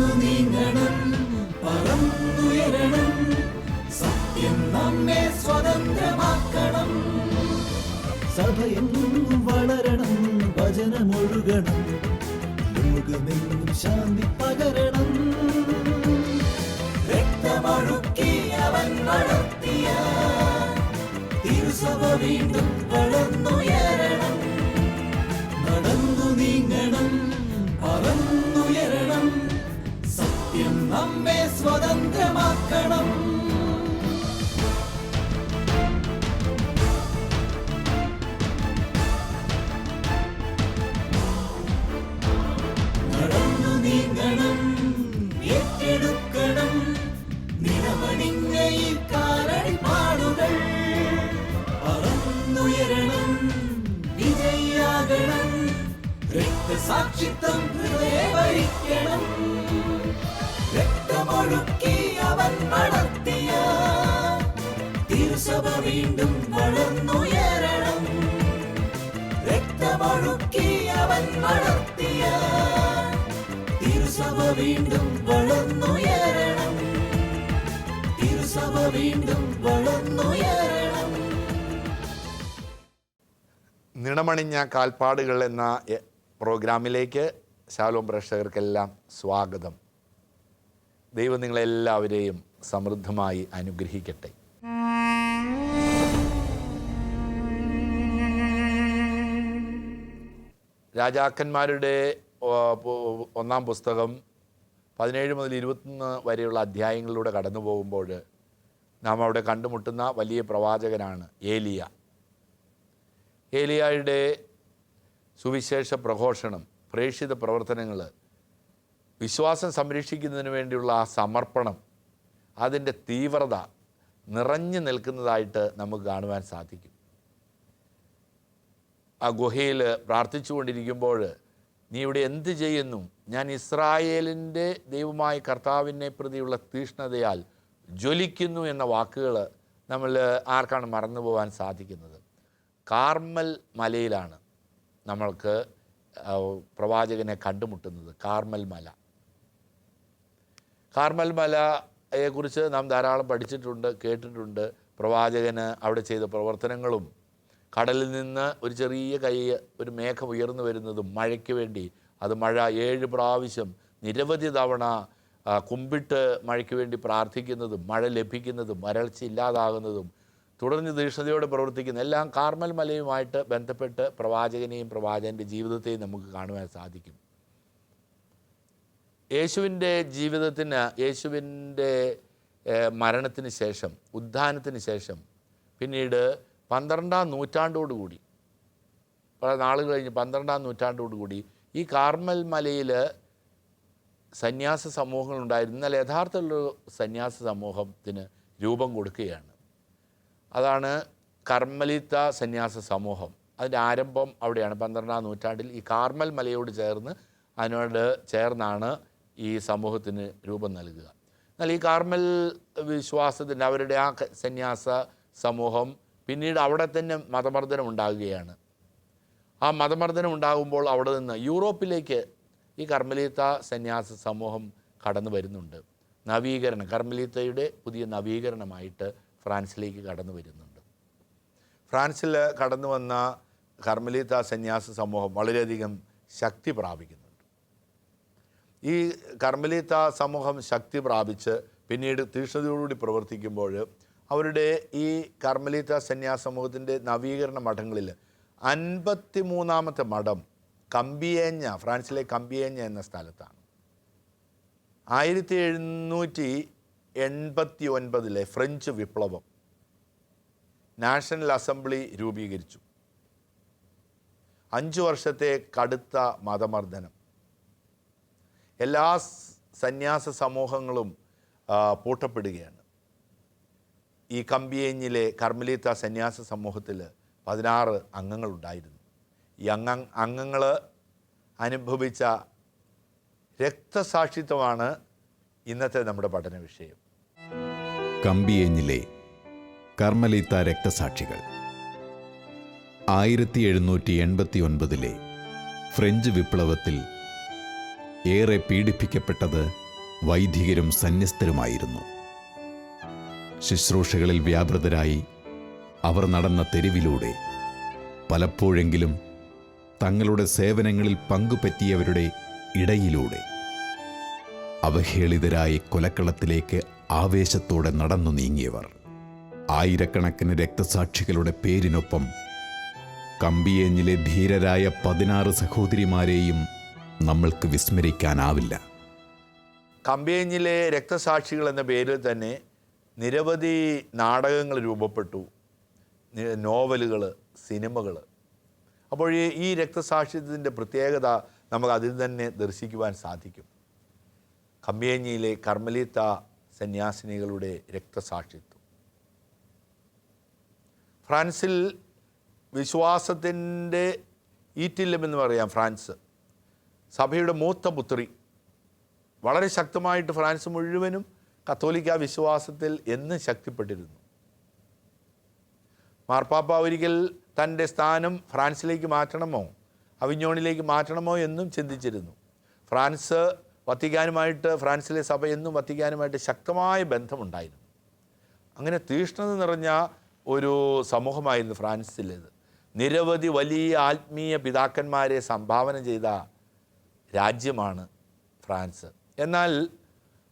നടന്നു നീങ്ങണം. പറന്നുയരണം സത്യം നമ്മെ സ്വതന്ത്രമാക്കണം. സഭയെന്നും വളരണം. ഭജനമൊഴുകണം ലോകമെന്നും ശാന്തി പകരണം. രക്തമൊഴുക്കി അവൻ വളർത്തിയ തിരുസഭ വീണ്ടും വളർന്നുയരണം നടന്നു നീങ്ങണം. പറന്നുയരണം നമ്മെ സ്വതന്ത്രമാക്കണം. വീണ്ടും വളർന്നുയരണം. തിരുസഭ വീണ്ടും വളർന്നുയരണം. നിണമണിഞ്ഞ കാൽപ്പാടുകൾ എന്ന പ്രോഗ്രാമിലേക്ക് ശാലോം പ്രേക്ഷകർക്കെല്ലാം സ്വാഗതം. ദൈവം നിങ്ങളെല്ലാവരെയും സമൃദ്ധമായി അനുഗ്രഹിക്കട്ടെ. രാജാക്കന്മാരുടെ ഒന്നാം പുസ്തകം പതിനേഴ് മുതൽ ഇരുപത്തൊന്ന് വരെയുള്ള അധ്യായങ്ങളിലൂടെ കടന്നു പോകുമ്പോൾ നാം അവിടെ കണ്ടുമുട്ടുന്ന വലിയ പ്രവാചകനാണ് ഏലിയ. ഏലിയായുടെ സുവിശേഷ പ്രഘോഷണം പ്രേക്ഷിത പ്രവർത്തനങ്ങൾ വിശ്വാസം സംരക്ഷിക്കുന്നതിന് വേണ്ടിയുള്ള ആ സമർപ്പണം അതിന്റെ തീവ്രത നിറഞ്ഞു നിൽക്കുന്നതായിട്ട് നമുക്ക് കാണുവാൻ സാധിക്കും. ആ ഗുഹയിൽ പ്രാർത്ഥിച്ചുകൊണ്ടിരിക്കുമ്പോൾ നീ ഇവിടെ എന്ത് ചെയ്യുന്നു? ഞാൻ ഇസ്രായേലിന്റെ ദൈവമായ കർത്താവിനെ പ്രതിയുള്ള തീഷ്ണതയാൽ ജ്വലിക്കുന്നു എന്ന വാക്കുകൾ നമ്മൾ ആർക്കാണ് മറന്നു പോകാൻ സാധിക്കുന്നത്? കാർമൽ മലയിലാണ് നമ്മൾക്ക് പ്രവാചകനെ കണ്ടുമുട്ടുന്നത് കാർമൽ മല. കാർമൽ മലയെക്കുറിച്ച് നാം ധാരാളം പഠിച്ചിട്ടുണ്ട് കേട്ടിട്ടുണ്ട്. പ്രവാചകന് അവിടെ ചെയ്ത പ്രവർത്തനങ്ങളും കടലിൽ നിന്ന് ഒരു ചെറിയ കൈ ഒരു മേഘം ഉയർന്നു വരുന്നതും മഴയ്ക്ക് വേണ്ടി അത് മഴ ഏഴ് പ്രാവശ്യം നിരവധി തവണ കുമ്പിട്ട് മഴയ്ക്ക് വേണ്ടി പ്രാർത്ഥിക്കുന്നതും മഴ ലഭിക്കുന്നതും വരൾച്ച ഇല്ലാതാകുന്നതും തുടർന്ന് തീക്ഷ്ണതയോടെ പ്രവർത്തിക്കുന്ന എല്ലാം കാർമൽ മലയുമായിട്ട് ബന്ധപ്പെട്ട് പ്രവാചകനെയും പ്രവാചകന്റെ ജീവിതത്തെയും നമുക്ക് കാണുവാൻ സാധിക്കും. യേശുവിന്റെ ജീവിതത്തിന് യേശുവിന്റെ മരണത്തിന് ശേഷം ഉദ്ധാനത്തിന് ശേഷം പിന്നീട് പന്ത്രണ്ടാം നൂറ്റാണ്ടോടുകൂടി പല നാളുകൾ കഴിഞ്ഞ് പന്ത്രണ്ടാം നൂറ്റാണ്ടോടുകൂടി ഈ കാർമൽ മലയിൽ സന്യാസ സമൂഹങ്ങളുണ്ടായിരുന്നു. എന്നാൽ യഥാർത്ഥമുള്ള സന്യാസ സമൂഹത്തിന് രൂപം കൊടുക്കുകയാണ്. അതാണ് കർമ്മലിത്ത സന്യാസ സമൂഹം. അതിന്റെ ആരംഭം അവിടെയാണ്. പന്ത്രണ്ടാം നൂറ്റാണ്ടിൽ ഈ കാർമൽ മലയോട് ചേർന്ന് അതിനോട് ചേർന്നാണ് ഈ സമൂഹത്തിന് രൂപം നൽകുക. എന്നാൽ ഈ കാർമൽ വിശ്വാസത്തിന്റെ അവരുടെ ആ സന്യാസ സമൂഹം പിന്നീട് അവിടെ തന്നെ മതമർദ്ദനം ഉണ്ടാകുകയാണ്. ആ മതമർദ്ദനം ഉണ്ടാകുമ്പോൾ അവിടെ നിന്ന് യൂറോപ്പിലേക്ക് ഈ കർമ്മലീത്ത സന്യാസ സമൂഹം കടന്നു വരുന്നുണ്ട്. നവീകരണം കർമ്മലീത്തയുടെ പുതിയ നവീകരണമായിട്ട് ഫ്രാൻസിലേക്ക് കടന്നു വരുന്നുണ്ട്. ഫ്രാൻസിൽ കടന്നു വന്ന കർമ്മലീത്ത സന്യാസ സമൂഹം വളരെയധികം ശക്തി പ്രാപിക്കുന്നുണ്ട്. ഈ കർമ്മലീത്ത സമൂഹം ശക്തി പ്രാപിച്ച് പിന്നീട് തീക്ഷ്ണതയോടുകൂടി പ്രവർത്തിക്കുമ്പോൾ അവരുടെ ഈ കർമ്മലീത്ത സന്യാസ സമൂഹത്തിന്റെ നവീകരണ മഠങ്ങളിൽ അൻപത്തി മൂന്നാമത്തെ മഠം കമ്പിയേഞ്ഞ ഫ്രാൻസിലെ കമ്പിയേഞ്ഞ എന്ന സ്ഥലത്താണ്. ആയിരത്തി എഴുന്നൂറ്റി എൺപത്തി ഒൻപതിലെ ഫ്രഞ്ച് വിപ്ലവം നാഷണൽ അസംബ്ലി രൂപീകരിച്ചു. അഞ്ചു വർഷത്തെ കടുത്ത മതമർദ്ദനം. എല്ലാ സന്യാസ സമൂഹങ്ങളും പൂട്ടപ്പെടുകയാണ്. ഈ കമ്പിയേഞ്ഞിലെ കർമ്മലീത്ത സന്യാസ സമൂഹത്തിൽ പതിനാറ് അംഗങ്ങളുണ്ടായിരുന്നു ഈ അംഗ അംഗങ്ങൾ അനുഭവിച്ച രക്തസാക്ഷിത്വമാണ് ഇന്നത്തെ നമ്മുടെ പഠന വിഷയം. കമ്പിയേഞ്ഞിലെ കർമ്മലീത്ത രക്തസാക്ഷികൾ. ആയിരത്തി എഴുന്നൂറ്റി എൺപത്തി ഒൻപതിലെ ഫ്രഞ്ച് വിപ്ലവത്തിൽ ഏറെ പീഡിപ്പിക്കപ്പെട്ടത് വൈദികരും സന്യസ്തരുമായിരുന്നു. ശുശ്രൂഷകളിൽ വ്യാപൃതരായി അവർ നടന്ന തെരുവിലൂടെ പലപ്പോഴെങ്കിലും തങ്ങളുടെ സേവനങ്ങളിൽ പങ്കുപറ്റിയവരുടെ ഇടയിലൂടെ അവഹേളിതരായി കൊലക്കളത്തിലേക്ക് ആവേശത്തോടെ നടന്നു നീങ്ങിയവർ. ആയിരക്കണക്കിന് രക്തസാക്ഷികളുടെ പേരിനൊപ്പം കമ്പിയേഞ്ഞിലെ ധീരരായ പതിനാറ് സഹോദരിമാരെയും നമ്മൾക്ക് വിസ്മരിക്കാനാവില്ല. കമ്പിയേഞ്ഞിലെ രക്തസാക്ഷികൾ എന്ന പേരിൽ തന്നെ നിരവധി നാടകങ്ങൾ രൂപപ്പെട്ടു. നോവലുകൾ സിനിമകൾ അപ്പോൾ ഈ- രക്തസാക്ഷിത്വത്തിന്റെ പ്രത്യേകത നമുക്ക് അതിൽ തന്നെ ദർശിക്കുവാൻ സാധിക്കും. കമ്പിയേഞ്ഞിയിലെ കർമ്മലീത്ത സന്യാസിനികളുടെ രക്തസാക്ഷിത്വം. ഫ്രാൻസിൽ വിശ്വാസത്തിന്റെ ഈറ്റില്ലം എന്ന് പറയാം ഫ്രാൻസ്. സഭയുടെ മൂത്ത പുത്രി. വളരെ ശക്തമായിട്ട് ഫ്രാൻസ് മുഴുവനും കത്തോലിക്ക വിശ്വാസത്തിൽ എന്ന് ശക്തിപ്പെട്ടിരുന്നു. മാർപ്പാപ്പ ഒരിക്കൽ തന്റെ സ്ഥാനം ഫ്രാൻസിലേക്ക് മാറ്റണമോ? അവിഞ്ഞോണിലേക്ക് മാറ്റണമോ എന്നും ചിന്തിച്ചിരുന്നു. ഫ്രാൻസ് വത്തിക്കാനുമായിട്ട് ഫ്രാൻസിലെ സഭ എന്നും വത്തിക്കാനുമായിട്ട് ശക്തമായ ബന്ധമുണ്ടായിരുന്നു. അങ്ങനെ തീഷ്ണത നിറഞ്ഞ ഒരു സമൂഹമായിരുന്നു ഫ്രാൻസിലേത്. നിരവധി വലിയ ആത്മീയ പിതാക്കന്മാരെ സംഭാവന ചെയ്ത രാജ്യമാണ് ഫ്രാൻസ്. എന്നാൽ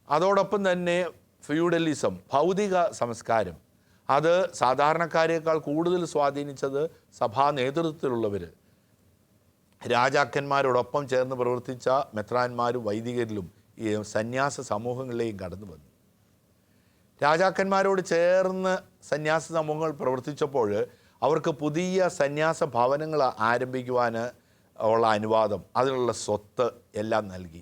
അതോടൊപ്പം തന്നെ ഫ്യൂഡലിസം ഭൗതിക സംസ്കാരം അത് സാധാരണക്കാരേക്കാൾ കൂടുതൽ സ്വാധീനിച്ചത് സഭാ നേതൃത്വത്തിലുള്ളവർ രാജാക്കന്മാരോടൊപ്പം ചേർന്ന് പ്രവർത്തിച്ച മെത്രാന്മാരും വൈദികരിലും ഈ സന്യാസ സമൂഹങ്ങളിലെയും കടന്നു വന്നു. രാജാക്കന്മാരോട് ചേർന്ന് സന്യാസ സമൂഹങ്ങൾ പ്രവർത്തിച്ചപ്പോൾ അവർക്ക് പുതിയ സന്യാസ ഭവനങ്ങൾ ആരംഭിക്കുവാൻ ഉള്ള അനുവാദം അതിനുള്ള സ്വത്ത് എല്ലാം നൽകി.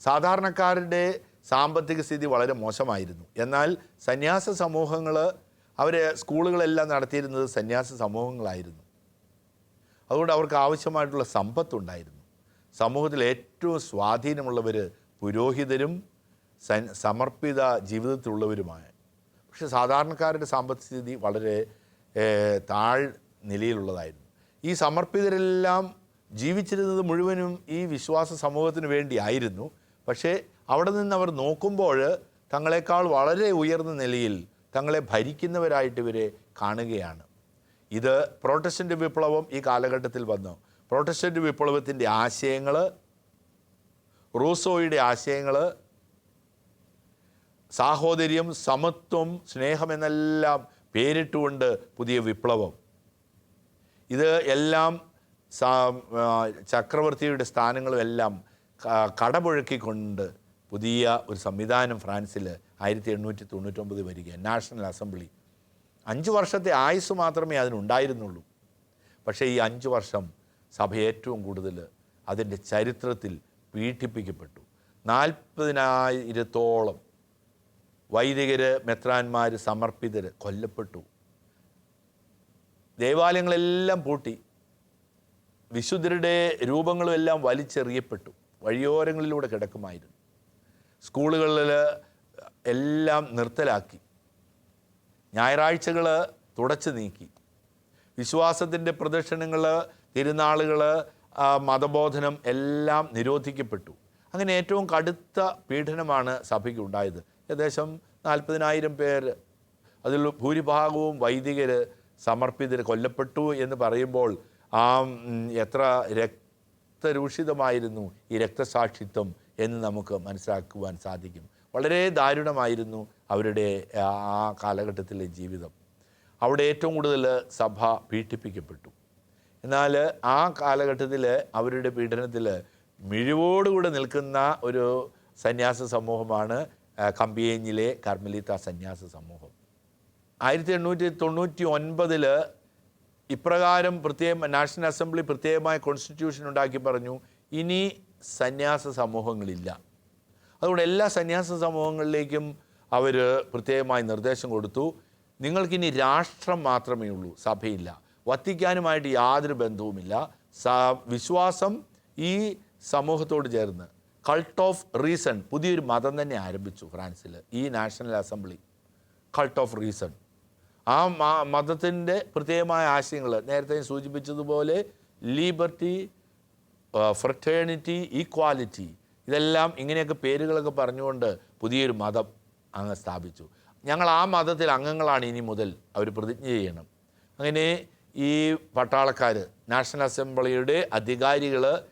സാധാരണക്കാരുടെ സാമ്പത്തിക സ്ഥിതി വളരെ മോശമായിരുന്നു. എന്നാൽ സന്യാസ സമൂഹങ്ങൾ അവർ സ്കൂളുകളെല്ലാം നടത്തിയിരുന്നത് സന്യാസ സമൂഹങ്ങളായിരുന്നു. അതുകൊണ്ട് അവർക്ക് ആവശ്യമായിട്ടുള്ള സമ്പത്തുണ്ടായിരുന്നു. സമൂഹത്തിൽ ഏറ്റവും സ്വാധീനമുള്ളവർ പുരോഹിതരും സമർപ്പിത ജീവിതത്തിലുള്ളവരുമായ. പക്ഷെ സാധാരണക്കാരുടെ സാമ്പത്തിക സ്ഥിതി വളരെ താഴ് നിലയിലുള്ളതായിരുന്നു. ഈ സമർപ്പിതരെല്ലാം ജീവിച്ചിരുന്നത് മുഴുവനും ഈ വിശ്വാസ സമൂഹത്തിന് വേണ്ടിയായിരുന്നു. പക്ഷേ അവിടെ നിന്ന് അവർ നോക്കുമ്പോൾ തങ്ങളെക്കാൾ വളരെ ഉയർന്ന നിലയിൽ തങ്ങളെ ഭരിക്കുന്നവരായിട്ട് ഇവരെ കാണുകയാണ്. ഇത് പ്രോട്ടസ്റ്റന്റ് വിപ്ലവം ഈ കാലഘട്ടത്തിൽ വന്നു. പ്രോട്ടസ്റ്റന്റ് വിപ്ലവത്തിന്റെ ആശയങ്ങൾ റൂസോയുടെ ആശയങ്ങൾ സാഹോദര്യം സമത്വം സ്നേഹം എന്നെല്ലാം പേരിട്ടുകൊണ്ട് പുതിയ വിപ്ലവം. ഇത് എല്ലാം ചക്രവർത്തിയുടെ സ്ഥാനങ്ങളും എല്ലാം കടപുഴക്കിക്കൊണ്ട് പുതിയ ഒരു സംവിധാനം ഫ്രാൻസിൽ ആയിരത്തി എണ്ണൂറ്റി തൊണ്ണൂറ്റൊമ്പത് വരിക നാഷണൽ അസംബ്ലി. അഞ്ച് വർഷത്തെ ആയുസ് മാത്രമേ അതിനുണ്ടായിരുന്നുള്ളൂ. പക്ഷേ ഈ അഞ്ച് വർഷം സഭ ഏറ്റവും കൂടുതൽ അതിന്റെ ചരിത്രത്തിൽ പീഡിപ്പിക്കപ്പെട്ടു. നാൽപ്പതിനായിരത്തോളം വൈദികർ മെത്രാന്മാർ സമർപ്പിതർ കൊല്ലപ്പെട്ടു. ദേവാലയങ്ങളെല്ലാം പൂട്ടി. വിശുദ്ധരുടെ രൂപങ്ങളും എല്ലാം വലിച്ചെറിയപ്പെട്ടു. വഴിയോരങ്ങളിലൂടെ കിടക്കുമായിരുന്നു. സ്കൂളുകളിൽ എല്ലാം നിർത്തലാക്കി. ഞായറാഴ്ചകൾ തുടച്ചു നീക്കി. വിശ്വാസത്തിന്റെ പ്രദർശനങ്ങൾ തിരുനാളുകൾ മതബോധനം എല്ലാം നിരോധിക്കപ്പെട്ടു. അങ്ങനെ ഏറ്റവും കടുത്ത പീഡനമാണ് സഭയ്ക്ക് ഉണ്ടായത്. ഏകദേശം നാൽപ്പതിനായിരം പേര് അതിൽ ഭൂരിഭാഗവും വൈദികർ സമർപ്പിതർ കൊല്ലപ്പെട്ടു എന്ന് പറയുമ്പോൾ ആ എത്ര രക്തരൂഷിതമായിരുന്നു ഈ രക്തസാക്ഷിത്വം എന്ന് നമുക്ക് മനസ്സിലാക്കുവാൻ സാധിക്കും. വളരെ ദാരുണമായിരുന്നു അവരുടെ ആ കാലഘട്ടത്തിലെ ജീവിതം. അവിടെ ഏറ്റവും കൂടുതൽ സഭ പീഡിപ്പിക്കപ്പെട്ടു. എന്നാൽ ആ കാലഘട്ടത്തിൽ അവരുടെ പീഡനത്തിൽ മിഴിവോടുകൂടെ നിൽക്കുന്ന ഒരു സന്യാസ സമൂഹമാണ് കമ്പിയേഞ്ഞിലെ കർമ്മലീത്ത സന്യാസ സമൂഹം. ആയിരത്തി എണ്ണൂറ്റി തൊണ്ണൂറ്റി ഒൻപതിൽ ഇപ്രകാരം പ്രത്യേക നാഷണൽ അസംബ്ലി പ്രത്യേകമായ കോൺസ്റ്റിറ്റ്യൂഷൻ ഉണ്ടാക്കി പറഞ്ഞു ഇനി സന്യാസ സമൂഹങ്ങളില്ല. അതുകൊണ്ട് എല്ലാ സന്യാസ സമൂഹങ്ങളിലേക്കും അവർ പ്രത്യേകമായി നിർദ്ദേശം കൊടുത്തു. നിങ്ങൾക്കിനി രാഷ്ട്രം മാത്രമേ ഉള്ളൂ സഭയില്ല. വത്തിക്കാനുമായിട്ട് യാതൊരു ബന്ധവുമില്ല. വിശ്വാസം ഈ സമൂഹത്തോട് ചേർന്ന്. കൾട്ട് ഓഫ് റീസൺ പുതിയൊരു മതം തന്നെ ആരംഭിച്ചു ഫ്രാൻസിൽ ഈ national assembly. Cult of reason ആ മതത്തിന്റെ പ്രത്യേകമായ ആശയങ്ങൾ നേരത്തെ സൂചിപ്പിച്ചതുപോലെ ലീബർട്ടി ഫ്രട്ടേണിറ്റി ഈക്വാലിറ്റി ഇതെല്ലാം ഇങ്ങനെയൊക്കെ പേരുകളൊക്കെ പറഞ്ഞുകൊണ്ട് പുതിയൊരു മതം അങ്ങ് സ്ഥാപിച്ചു. ഞങ്ങൾ ആ മതത്തിൽ അംഗങ്ങളാണ് ഇനി മുതൽ. അവർ പ്രതിജ്ഞ ചെയ്യണം. അങ്ങനെ ഈ പട്ടാളക്കാർ നാഷണൽ അസംബ്ലിയുടെ അധികാരികൾ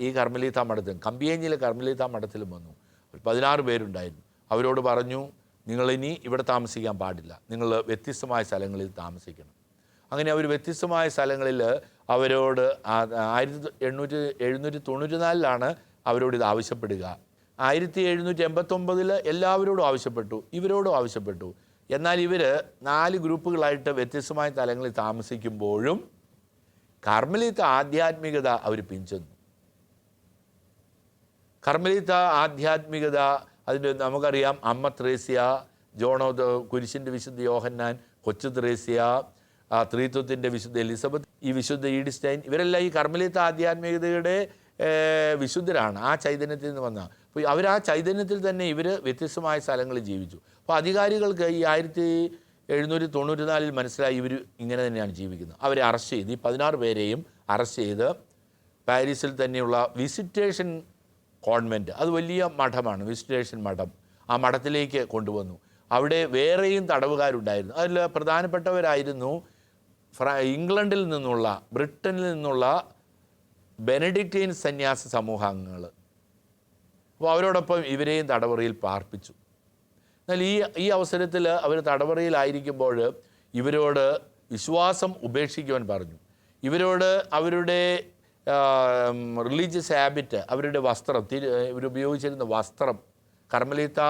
ഈ കർമ്മലീത്ത മഠത്തിൽ കമ്പിയേഞ്ഞിലെ കർമ്മലീത്ത മഠത്തിലും വന്നു. ഒരു പതിനാറ് പേരുണ്ടായിരുന്നു. അവരോട് പറഞ്ഞു നിങ്ങളിനി ഇവിടെ താമസിക്കാൻ പാടില്ല. നിങ്ങൾ വ്യത്യസ്തമായ സ്ഥലങ്ങളിൽ താമസിക്കണം. അങ്ങനെ അവർ വ്യത്യസ്തമായ സ്ഥലങ്ങളിൽ അവരോട് ആയിരത്തി എണ്ണൂറ്റി എഴുന്നൂറ്റി തൊണ്ണൂറ്റി നാലിലാണ് അവരോട് ഇത് ആവശ്യപ്പെടുക. ആയിരത്തി എഴുന്നൂറ്റി എൺപത്തൊമ്പതിൽ എല്ലാവരോടും ആവശ്യപ്പെട്ടു ഇവരോടും ആവശ്യപ്പെട്ടു. എന്നാൽ ഇവർ നാല് ഗ്രൂപ്പുകളായിട്ട് വ്യത്യസ്തമായ തലങ്ങളിൽ താമസിക്കുമ്പോഴും കർമ്മലീത്ത ആധ്യാത്മികത അവർ പിഞ്ചെന്നു കർമ്മലീത്ത ആധ്യാത്മികത അതിന്റെ നമുക്കറിയാം അമ്മ ത്രേസ്യ ജോണോ കുരിശിന്റെ വിശുദ്ധ യോഹന്നാൻ കൊച്ചു ത്രേസ്യ ആ, ത്രീത്വത്തിന്റെ വിശുദ്ധ എലിസബത്ത് ഈ വിശുദ്ധ ഈഡിസ്റ്റൈൻ ഇവരെല്ലാം ഈ കർമ്മലീത്ത ആധ്യാത്മികതയുടെ വിശുദ്ധരാണ് ആ ചൈതന്യത്തിൽ നിന്ന് വന്ന. അപ്പോൾ അവർ ആ ചൈതന്യത്തിൽ തന്നെ ഇവർ വ്യത്യസ്തമായ സ്ഥലങ്ങളിൽ ജീവിച്ചു. അപ്പോൾ അധികാരികൾക്ക് ഈ ആയിരത്തി എഴുന്നൂറ്റി തൊണ്ണൂറ്റി നാലിൽ മനസ്സിലായി ഇവർ ഇങ്ങനെ തന്നെയാണ് ജീവിക്കുന്നത്. അവരെ അറസ്റ്റ് ചെയ്ത് ഈ പതിനാറ് പേരെയും അറസ്റ്റ് ചെയ്ത് പാരീസിൽ തന്നെയുള്ള വിസിറ്റേഷൻ കോൺവെന്റ് അത് വലിയ മഠമാണ് വിസിറ്റേഷൻ മഠം ആ മഠത്തിലേക്ക് കൊണ്ടുവന്നു. അവിടെ വേറെയും തടവുകാരുണ്ടായിരുന്നു. അതിൽ പ്രധാനപ്പെട്ടവരായിരുന്നു ഫ്ര ഇംഗ്ലണ്ടിൽ നിന്നുള്ള ബ്രിട്ടനിൽ നിന്നുള്ള ബെനഡിക്റ്റീൻ സന്യാസ സമൂഹാംഗങ്ങൾ അപ്പോൾ അവരോടൊപ്പം ഇവരെയും തടവറയിൽ പാർപ്പിച്ചു. എന്നാൽ ഈ ഈ അവസരത്തിൽ അവർ തടവറയിലായിരിക്കുമ്പോൾ ഇവരോട് വിശ്വാസം ഉപേക്ഷിക്കുവാൻ പറഞ്ഞു. ഇവരോട് അവരുടെ റിലീജിയസ് ഹാബിറ്റ് അവരുടെ വസ്ത്രം തിരു ഇവരുപയോഗിച്ചിരുന്ന വസ്ത്രം കർമ്മലീത്ത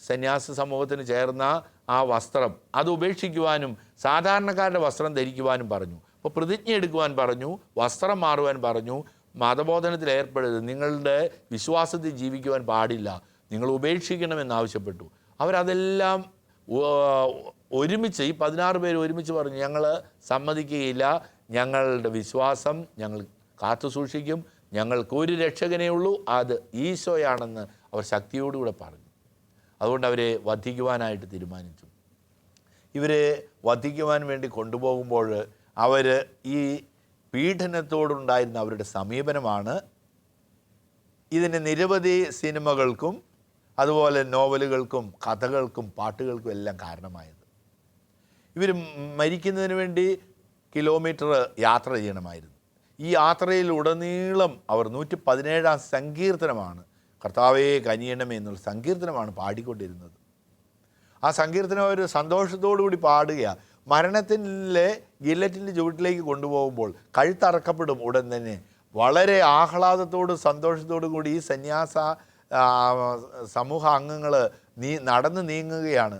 സന്യാസ സമൂഹത്തിന് ചേർന്ന ആ വസ്ത്രം അത് ഉപേക്ഷിക്കുവാനും സാധാരണക്കാരുടെ വസ്ത്രം ധരിക്കുവാനും പറഞ്ഞു. അപ്പോൾ പ്രതിജ്ഞ എടുക്കുവാൻ പറഞ്ഞു വസ്ത്രം മാറുവാൻ പറഞ്ഞു മതബോധനത്തിൽ ഏർപ്പെടരുത് നിങ്ങളുടെ വിശ്വാസത്തിൽ ജീവിക്കുവാൻ പാടില്ല നിങ്ങൾ ഉപേക്ഷിക്കണമെന്നാവശ്യപ്പെട്ടു അവരതെല്ലാം ഒരുമിച്ച് ഈ പതിനാറ് പേര് ഒരുമിച്ച് പറഞ്ഞു ഞങ്ങൾ സമ്മതിക്കുകയില്ല ഞങ്ങളുടെ വിശ്വാസം ഞങ്ങൾ കാത്തു സൂക്ഷിക്കും ഞങ്ങൾക്ക് ഒരു രക്ഷകനേ ഉള്ളൂ അത് ഈശോയാണെന്ന് അവർ ശക്തിയോടുകൂടെ പറഞ്ഞു. അതുകൊണ്ട് അവരെ വധിക്കുവാനായിട്ട് തീരുമാനിച്ചു. ഇവരെ വധിക്കുവാൻ വേണ്ടി കൊണ്ടുപോകുമ്പോൾ അവർ ഈ പീഡനത്തോടുണ്ടായിരുന്ന അവരുടെ സമീപനമാണ്. ഇതിന് നിരവധി സിനിമകൾക്കും അതുപോലെ നോവലുകൾക്കും കഥകൾക്കും പാട്ടുകൾക്കും എല്ലാം കാരണമായത്. ഇവർ മരിക്കുന്നതിന് വേണ്ടി കിലോമീറ്റർ യാത്ര ചെയ്യണമായിരുന്നു. ഈ യാത്രയിൽ ഉടനീളം അവർ നൂറ്റി പതിനേഴാം സങ്കീർത്തനമാണ് കർത്താവേ കനിയണമേ എന്നുള്ള സങ്കീർത്തനമാണ് പാടിക്കൊണ്ടിരുന്നത്. ആ സങ്കീർത്തനം അവർ സന്തോഷത്തോടു കൂടി പാടുക മരണത്തിലെ ഗില്ലറ്റിന്റെ ചുവട്ടിലേക്ക് കൊണ്ടുപോകുമ്പോൾ കഴുത്തറക്കപ്പെടും ഉടൻ തന്നെ. വളരെ ആഹ്ലാദത്തോടും സന്തോഷത്തോടും കൂടി ഈ സന്യാസ സമൂഹ അംഗങ്ങൾ നീ നടന്നു നീങ്ങുകയാണ്.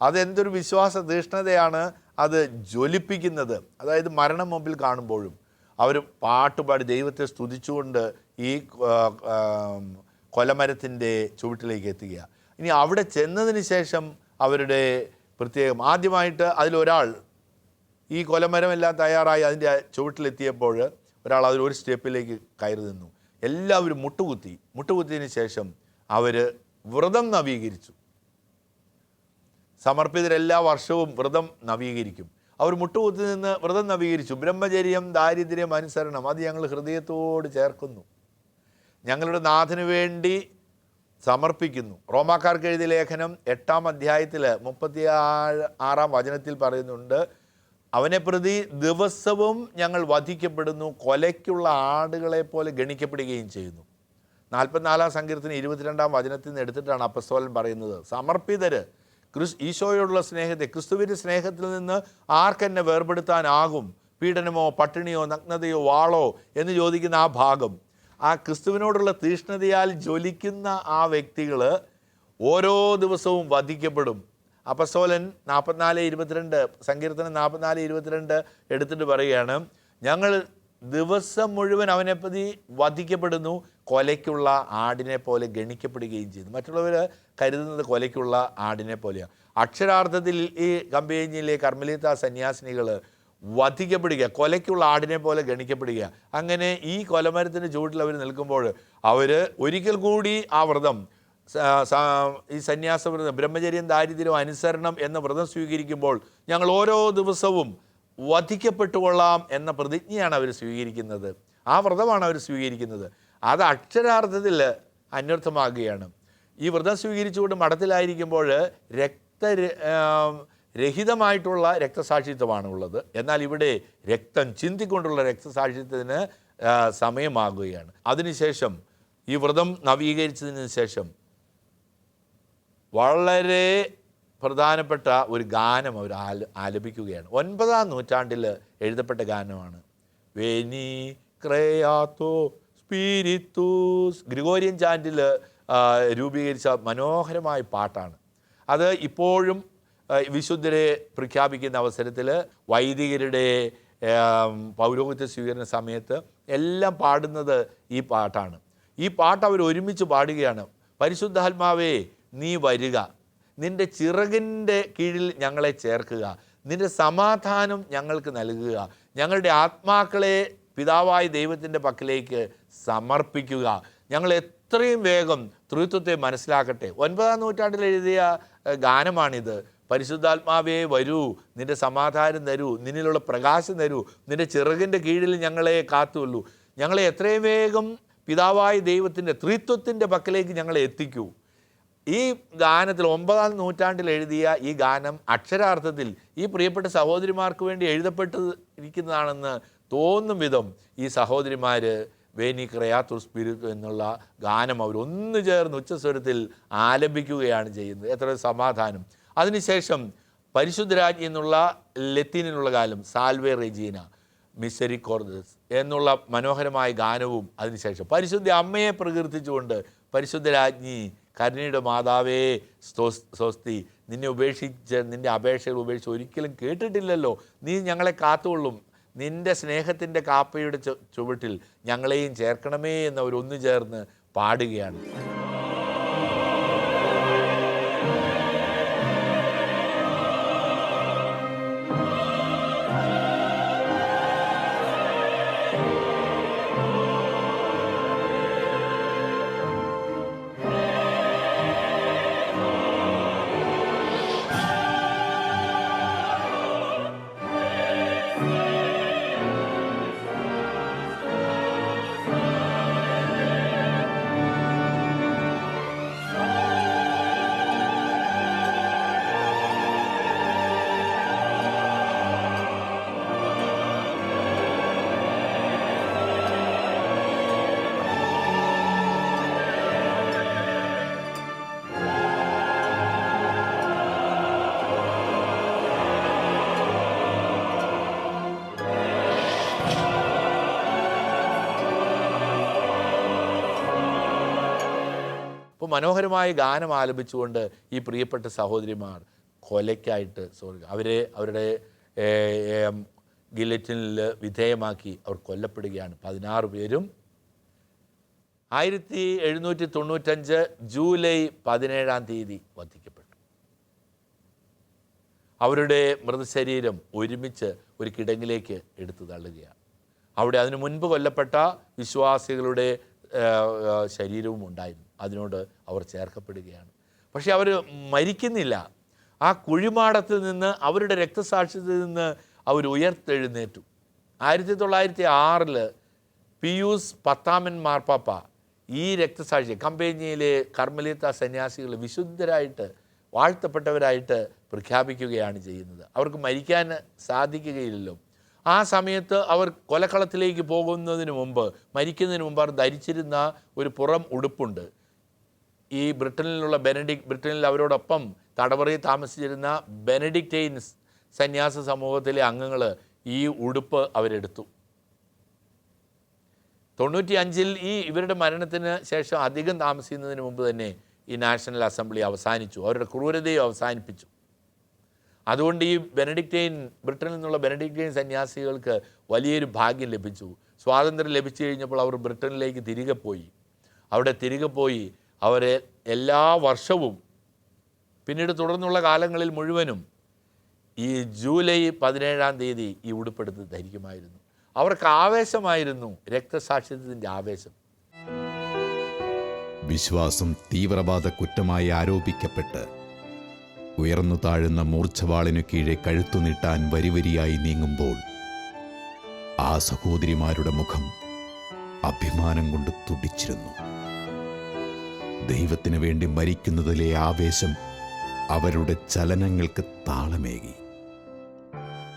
അതെന്തൊരു വിശ്വാസ തീഷ്ണതയാണ് അത് ജ്വലിപ്പിക്കുന്നത്. അതായത് മരണം മുമ്പിൽ കാണുമ്പോഴും അവർ പാട്ടുപാടി ദൈവത്തെ സ്തുതിച്ചുകൊണ്ട് ഈ കൊലമരത്തിന്റെ ചുവട്ടിലേക്ക് എത്തുക ഇനി അവിടെ ചെന്നതിന് ശേഷം അവരുടെ പ്രത്യേകം ആദ്യമായിട്ട് അതിലൊരാൾ ഈ കൊലമരമെല്ലാം തയ്യാറായി അതിന്റെ ചുവട്ടിലെത്തിയപ്പോൾ ഒരാൾ അതിൽ ഒരു സ്റ്റെപ്പിലേക്ക് കയറി നിന്നു. എല്ലാവരും മുട്ടുകുത്തി. മുട്ടുകുത്തിയതിന് ശേഷം അവർ വ്രതം നവീകരിച്ചു. സമർപ്പിതരെല്ലാ വർഷവും വ്രതം നവീകരിക്കും. അവർ മുട്ടുകുത്തി നിന്ന് വ്രതം നവീകരിച്ചു. ബ്രഹ്മചര്യം ദാരിദ്ര്യം അനുസരണം അത് ഞങ്ങൾ ഹൃദയത്തോട് ചേർക്കുന്നു. ഞങ്ങളുടെ നാഥന് വേണ്ടി സമർപ്പിക്കുന്നു. റോമാക്കാർക്ക് എഴുതിയ ലേഖനം എട്ടാം അധ്യായത്തിൽ മുപ്പത്തി ആറാം വചനത്തിൽ പറയുന്നുണ്ട് അവനെ പ്രതി ദിവസവും ഞങ്ങൾ വധിക്കപ്പെടുന്നു കൊലയ്ക്കുള്ള ആടുകളെ പോലെ ഗണിക്കപ്പെടുകയും ചെയ്യുന്നു. നാൽപ്പത്തിനാലാം സങ്കീർത്തിന് ഇരുപത്തിരണ്ടാം വചനത്തിൽ നിന്ന് എടുത്തിട്ടാണ് അപ്പസ്തോലൻ പറയുന്നത്. സമർപ്പിതര് ക്രിസ് ഈശോയോടുള്ള സ്നേഹത്തെ ക്രിസ്തുവിന്റെ സ്നേഹത്തിൽ നിന്ന് ആർക്കെന്നെ വേർപെടുത്താനാകും? പീഡനമോ പട്ടിണിയോ നഗ്നതയോ വാളോ? എന്ന് ചോദിക്കുന്ന ആ ഭാഗം. ആ ക്രിസ്തുവിനോടുള്ള തീഷ്ണതയാൽ ജ്വലിക്കുന്ന ആ വ്യക്തികൾ ഓരോ ദിവസവും വധിക്കപ്പെടും. അപ്പസോലൻ നാൽപ്പത്തിനാല് ഇരുപത്തിരണ്ട് സങ്കീർത്തനം നാൽപ്പത്തിനാല് ഇരുപത്തിരണ്ട് എടുത്തിട്ട് പറയുകയാണ് ഞങ്ങൾ ദിവസം മുഴുവൻ അവനെപ്പറ്റി വധിക്കപ്പെടുന്നു കൊലയ്ക്കുള്ള ആടിനെ പോലെ ഗണിക്കപ്പെടുകയും ചെയ്യുന്നു മറ്റുള്ളവർ കരുതുന്നത് കൊലയ്ക്കുള്ള ആടിനെ പോലെയാണ് അക്ഷരാർത്ഥത്തിൽ ഈ കമ്പേഞ്ഞിയിലെ കർമ്മലീത്ത സന്യാസിനികൾ വധിക്കപ്പെടുക കൊലയ്ക്കുള്ള ആടിനെ പോലെ ഗണിക്കപ്പെടുക. അങ്ങനെ ഈ കൊലമരത്തിന്റെ ചുവട്ടിൽ അവർ നിൽക്കുമ്പോൾ അവർ ഒരിക്കൽ കൂടി ആ വ്രതം ഈ സന്യാസ വ്രതം ബ്രഹ്മചര്യം ദാരിദ്ര്യം അനുസരണം എന്ന വ്രതം സ്വീകരിക്കുമ്പോൾ ഞങ്ങൾ ഓരോ ദിവസവും വധിക്കപ്പെട്ടുകൊള്ളാം എന്ന പ്രതിജ്ഞയാണ് അവർ സ്വീകരിക്കുന്നത്. ആ വ്രതമാണ് അവർ സ്വീകരിക്കുന്നത്. അത് അക്ഷരാർത്ഥത്തിൽ അന്വർത്ഥമാകുകയാണ്. ഈ വ്രതം സ്വീകരിച്ചുകൊണ്ട് മഠത്തിലായിരിക്കുമ്പോൾ രക്ത രഹിതമായിട്ടുള്ള രക്തസാക്ഷിത്വമാണ് ഉള്ളത്. എന്നാൽ ഇവിടെ രക്തം ചിന്തിക്കൊണ്ടുള്ള രക്തസാക്ഷിത്വത്തിന് സമയമാകുകയാണ്. അതിനുശേഷം ഈ വ്രതം നവീകരിച്ചതിന് ശേഷം വളരെ പ്രധാനപ്പെട്ട ഒരു ഗാനം അവർ ആല ആലപിക്കുകയാണ്. ഒൻപതാം നൂറ്റാണ്ടിൽ എഴുതപ്പെട്ട ഗാനമാണ്. വേനി ക്രയാത്തോ സ്പിരിത്തൂസ് ഗ്രിഗോറിയൻ ചാൻഡിൽ രൂപീകരിച്ച മനോഹരമായ പാട്ടാണ്. അത് ഇപ്പോഴും വിശുദ്ധരെ പ്രഖ്യാപിക്കുന്ന അവസരത്തിൽ വൈദികരുടെ പൗരോഹിത്യ സ്വീകരണ സമയത്ത് എല്ലാം പാടുന്നത് ഈ പാട്ടാണ്. ഈ പാട്ട് അവർ ഒരുമിച്ച് പാടുകയാണ്. പരിശുദ്ധാത്മാവേ നീ വരിക. നിന്റെ ചിറകിന്റെ കീഴിൽ ഞങ്ങളെ ചേർക്കുക. നിന്റെ സമാധാനം ഞങ്ങൾക്ക് നൽകുക. ഞങ്ങളുടെ ആത്മാക്കളെ പിതാവായ ദൈവത്തിന്റെ പക്കലേക്ക് സമർപ്പിക്കുക. ഞങ്ങൾ എത്രയും വേഗം ത്രിത്വത്തെ മനസ്സിലാക്കട്ടെ. ഒൻപതാം നൂറ്റാണ്ടിൽ എഴുതിയ ഗാനമാണിത്. പരിശുദ്ധാത്മാവേ വരൂ നിന്റെ സമാധാനം തരൂ നിന്നിലുള്ള പ്രകാശം തരൂ നിന്റെ ചിറകിന്റെ കീഴിൽ ഞങ്ങളെ കാത്തുകൊള്ളൂ. ഞങ്ങളെ എത്രയും വേഗം പിതാവായ ദൈവത്തിന്റെ ത്രിത്വത്തിന്റെ പക്കലേക്ക് ഞങ്ങളെ എത്തിക്കൂ. ഈ ഗാനത്തിൽ ഒമ്പതാം നൂറ്റാണ്ടിൽ എഴുതിയ ഈ ഗാനം അക്ഷരാർത്ഥത്തിൽ ഈ പ്രിയപ്പെട്ട സഹോദരിമാർക്ക് വേണ്ടി എഴുതപ്പെട്ടിരിക്കുന്നതാണെന്ന് തോന്നും വിധം ഈ സഹോദരിമാർ വേനി ക്രയാത്തുർ സ്പിരിറ്റ് എന്നുള്ള ഗാനം അവരൊന്നു ചേർന്ന് ഉച്ചസ്വരത്തിൽ ആലപിക്കുകയാണ് ചെയ്യുന്നത്. എത്ര സമാധാനം. അതിനുശേഷം പരിശുദ്ധരാജ്ഞി എന്നുള്ള ലത്തീനിലുള്ള കാലം സാൽവേ റെജീന മിസരിക്കോർദസ് എന്നുള്ള മനോഹരമായ ഗാനവും അതിനുശേഷം. പരിശുദ്ധ അമ്മയെ പ്രകീർത്തിച്ചുകൊണ്ട് പരിശുദ്ധരാജ്ഞി കരുണയുടെ മാതാവേ സ്വസ്തി നിന്നെ ഉപേക്ഷിച്ച് നിന്റെ അപേക്ഷകൾ ഉപേക്ഷിച്ച് ഒരിക്കലും കേട്ടിട്ടില്ലല്ലോ. നീ ഞങ്ങളെ കാത്തുകൊള്ളും. നിന്റെ സ്നേഹത്തിന്റെ കാപ്പയുടെ ചുവട്ടിൽ ഞങ്ങളെയും ചേർക്കണമേ എന്നവരൊന്നു ചേർന്ന് പാടുകയാണ്. മനോഹരമായ ഗാനം ആലപിച്ചുകൊണ്ട് ഈ പ്രിയപ്പെട്ട സഹോദരിമാർ കൊലയ്ക്കായിട്ട് സോറി അവരെ അവരുടെ ഗില്ലറ്റിനിൽ വിധേയമാക്കി അവർ കൊല്ലപ്പെടുകയാണ്. പതിനാറ് പേരും. ആയിരത്തി എഴുന്നൂറ്റി തൊണ്ണൂറ്റഞ്ച് ജൂലൈ പതിനേഴാം തീയതി വധിക്കപ്പെട്ടു. അവരുടെ മൃതശരീരം ഒരുമിച്ച് ഒരു കിടങ്ങിലേക്ക് എടുത്തു തള്ളുകയാണ്. അവിടെ അതിനു മുൻപ് കൊല്ലപ്പെട്ട വിശ്വാസികളുടെ ശരീരവും ഉണ്ടായിരുന്നു. അതിനോട് അവർ ചേർക്കപ്പെടുകയാണ്. പക്ഷേ അവർ മരിക്കുന്നില്ല. ആ കുഴിമാടത്തിൽ നിന്ന് അവരുടെ രക്തസാക്ഷ്യത്തിൽ നിന്ന് അവർ ഉയർത്തെഴുന്നേറ്റു. ആയിരത്തി തൊള്ളായിരത്തി ആറിൽ പിയൂസ് പത്താമൻ മാർപ്പാപ്പ ഈ രക്തസാക്ഷി കമ്പനിയിലെ കർമ്മലീത്ത സന്യാസികൾ വിശുദ്ധരായിട്ട് വാഴ്ത്തപ്പെട്ടവരായിട്ട് പ്രഖ്യാപിക്കുകയാണ് ചെയ്യുന്നത്. അവർക്ക് മരിക്കാൻ സാധിക്കുകയില്ലല്ലോ. ആ സമയത്ത് അവർ കൊലക്കളത്തിലേക്ക് പോകുന്നതിന് മുമ്പ് മരിക്കുന്നതിന് മുമ്പ് അവർ ധരിച്ചിരുന്ന ഒരു പുറം ഉടുപ്പുണ്ട്. ഈ ബ്രിട്ടനിലുള്ള ബെനഡിക് ബ്രിട്ടനിൽ അവരോടൊപ്പം തടവറയിൽ താമസിച്ചിരുന്ന ബെനഡിക്റ്റൈൻസ് സന്യാസ സമൂഹത്തിലെ അംഗങ്ങൾ ഈ ഉടുപ്പ് അവരെടുത്തു. തൊണ്ണൂറ്റി അഞ്ചിൽ ഈ ഇവരുടെ മരണത്തിന് ശേഷം അധികം താമസിക്കുന്നതിന് മുമ്പ് തന്നെ ഈ നാഷണൽ അസംബ്ലി അവസാനിച്ചു. അവരുടെ ക്രൂരതയെ അവസാനിപ്പിച്ചു. അതുകൊണ്ട് ഈ ബെനഡിക്റ്റൈൻ ബ്രിട്ടനിൽ നിന്നുള്ള ബെനഡിക്റ്റൈൻ സന്യാസികൾക്ക് വലിയൊരു ഭാഗ്യം ലഭിച്ചു. സ്വാതന്ത്ര്യം ലഭിച്ചു കഴിഞ്ഞപ്പോൾ അവർ ബ്രിട്ടനിലേക്ക് തിരികെ പോയി. അവിടെ തിരികെ പോയി അവരെ എല്ലാ വർഷവും പിന്നീട് തുടർന്നുള്ള കാലങ്ങളിൽ മുഴുവനും ഈ ജൂലൈ പതിനേഴാം തീയതി ഈ ഉടുപ്പെടുത്ത് ധരിക്കുമായിരുന്നു. അവർക്ക് ആവേശമായിരുന്നു രക്തസാക്ഷിത്വത്തിന്റെ ആവേശം. വിശ്വാസം തീവ്രവാദ കുറ്റമായി ആരോപിക്കപ്പെട്ട് ഉയർന്നു താഴുന്ന മൂർച്ഛവാളിനു കീഴെ കഴുത്തു നീട്ടാൻ വരിവരിയായി നീങ്ങുമ്പോൾ ആ സഹോദരിമാരുടെ മുഖം അഭിമാനം കൊണ്ട് തുടിച്ചിരുന്നു. ദൈവത്തിന് വേണ്ടി മരിക്കുന്നതിലെ ആവേശം അവരുടെ ചലനങ്ങൾക്ക് താളമേകി.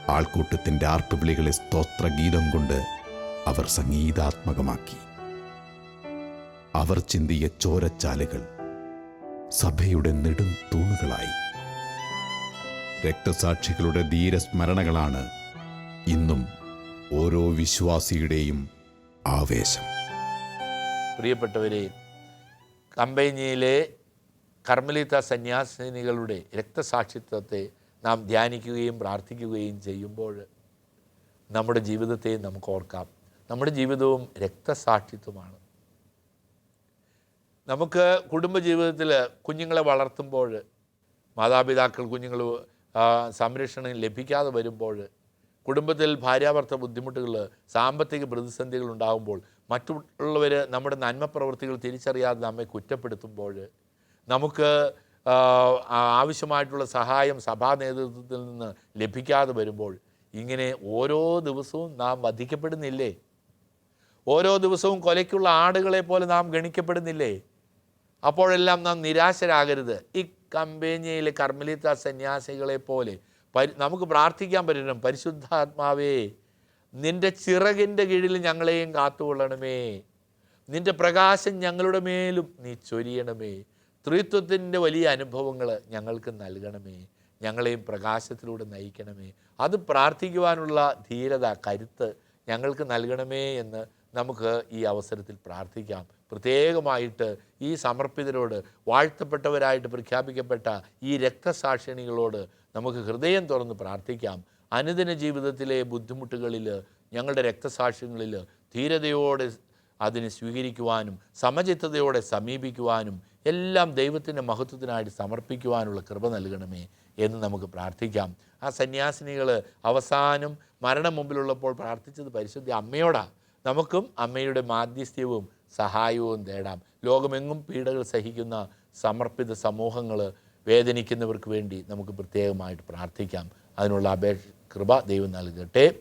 ആൾക്കൂട്ടത്തിന്റെ ആർപ്പുവിളികളെ സ്തോത്രഗീതം കൊണ്ട് അവർ സംഗീതാത്മകമാക്കി. അവർ ചിന്തിയ ചോരച്ചാലുകൾ സഭയുടെ നെടും തൂണുകളായി. രക്തസാക്ഷികളുടെ ധീരസ്മരണകളാണ് ഇന്നും ഓരോ വിശ്വാസിയുടെയും ആവേശം. പ്രിയപ്പെട്ടവരെ കമ്പനിയിലെ കർമ്മലിത സന്യാസിനികളുടെ രക്തസാക്ഷിത്വത്തെ നാം ധ്യാനിക്കുകയും പ്രാർത്ഥിക്കുകയും ചെയ്യുമ്പോൾ നമ്മുടെ ജീവിതത്തെ നമുക്ക് ഓർക്കാം. നമ്മുടെ ജീവിതവും രക്തസാക്ഷിത്വമാണ്. നമുക്ക് കുടുംബജീവിതത്തിൽ കുഞ്ഞുങ്ങളെ വളർത്തുമ്പോൾ മാതാപിതാക്കൾ കുഞ്ഞുങ്ങൾ സംരക്ഷണം ലഭിക്കാതെ വരുമ്പോൾ കുടുംബത്തിൽ ഭാര്യാഭർത്ത ബുദ്ധിമുട്ടുകൾ സാമ്പത്തിക പ്രതിസന്ധികൾ ഉണ്ടാകുമ്പോൾ മറ്റുള്ളവർ നമ്മുടെ നന്മ പ്രവൃത്തികൾ തിരിച്ചറിയാതെ നമ്മെ കുറ്റപ്പെടുത്തുമ്പോൾ നമുക്ക് ആവശ്യമായിട്ടുള്ള സഹായം സഭാ നേതൃത്വത്തിൽ നിന്ന് ലഭിക്കാതെ വരുമ്പോൾ ഇങ്ങനെ ഓരോ ദിവസവും നാം വധിക്കപ്പെടുന്നില്ലേ? ഓരോ ദിവസവും കൊലയ്ക്കുള്ള ആടുകളെ പോലെ നാം ഗണിക്കപ്പെടുന്നില്ലേ? അപ്പോഴെല്ലാം നാം നിരാശരാകരുത്. ഈ കമ്പേനിയയിലെ കർമ്മലിത്ത സന്യാസികളെ പോലെ നമുക്ക് പ്രാർത്ഥിക്കാൻ പറ്റണം. പരിശുദ്ധാത്മാവേ നിന്റെ ചിറകിന്റെ കീഴിൽ ഞങ്ങളെയും കാത്തുകൊള്ളണമേ. നിന്റെ പ്രകാശം ഞങ്ങളുടെ മേലും നീ ചൊരിയണമേ. ത്രിത്വത്തിന്റെ വലിയ അനുഭവങ്ങൾ ഞങ്ങൾക്ക് നൽകണമേ. ഞങ്ങളെയും പ്രകാശത്തിലൂടെ നയിക്കണമേ. അത് പ്രാർത്ഥിക്കുവാനുള്ള ധീരത കരുത്ത് ഞങ്ങൾക്ക് നൽകണമേ എന്ന് നമുക്ക് ഈ അവസരത്തിൽ പ്രാർത്ഥിക്കാം. പ്രത്യേകമായിട്ട് ഈ സമർപ്പിതരോട് വാഴ്ത്തപ്പെട്ടവരായിട്ട് പ്രഖ്യാപിക്കപ്പെട്ട ഈ രക്തസാക്ഷിണികളോട് നമുക്ക് ഹൃദയം തുറന്ന് പ്രാർത്ഥിക്കാം. അനുദിന ജീവിതത്തിലെ ബുദ്ധിമുട്ടുകളിൽ ഞങ്ങളുടെ രക്തസാക്ഷ്യങ്ങളിൽ ധീരതയോടെ അതിനെ സ്വീകരിക്കുവാനും സമചിത്തതയോടെ സമീപിക്കുവാനും എല്ലാം ദൈവത്തിന്റെ മഹത്വത്തിനായിട്ട് സമർപ്പിക്കുവാനുള്ള കൃപ നൽകണമേ എന്ന് നമുക്ക് പ്രാർത്ഥിക്കാം. ആ സന്യാസിനികൾ അവസാനം മരണം മുമ്പിലുള്ളപ്പോൾ പ്രാർത്ഥിച്ചത് പരിശുദ്ധ അമ്മയോടാണ് നമുക്കും അമ്മയുടെ മാധ്യസ്ഥ്യവും സഹായവും തേടാം. ലോകമെങ്ങും പീഡകൾ സഹിക്കുന്ന സമർപ്പിത സമൂഹങ്ങൾ വേദനിക്കുന്നവർക്ക് വേണ്ടി നമുക്ക് പ്രത്യേകമായിട്ട് പ്രാർത്ഥിക്കാം. അതിനുള്ള അപേക്ഷ കൃപ ദൈവം നൽകട്ടെ.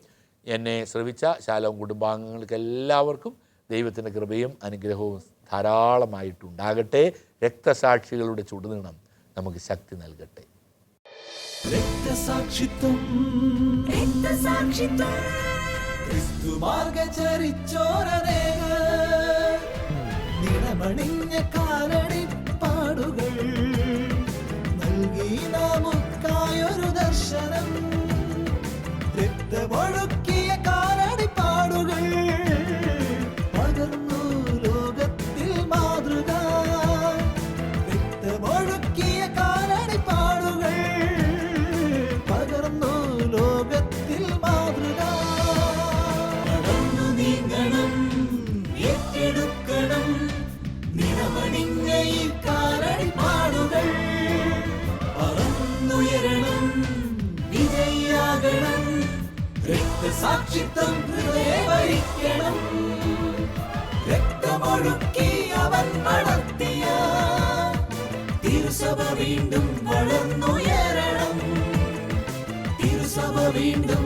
എന്നെ ശ്രവിച്ച ശാലവും കുടുംബാംഗങ്ങൾക്ക് എല്ലാവർക്കും ദൈവത്തിന്റെ കൃപയും അനുഗ്രഹവും ധാരാളമായിട്ടുണ്ടാകട്ടെ. രക്തസാക്ഷികളുടെ ചുടുനീണം നമുക്ക് ശക്തി നൽകട്ടെ. രക്തസാക്ഷിത്വം. രക്തസാക്ഷിത്വം. കാലടി പാടുകൾ നൽകി దర్శనం വീണ്ടും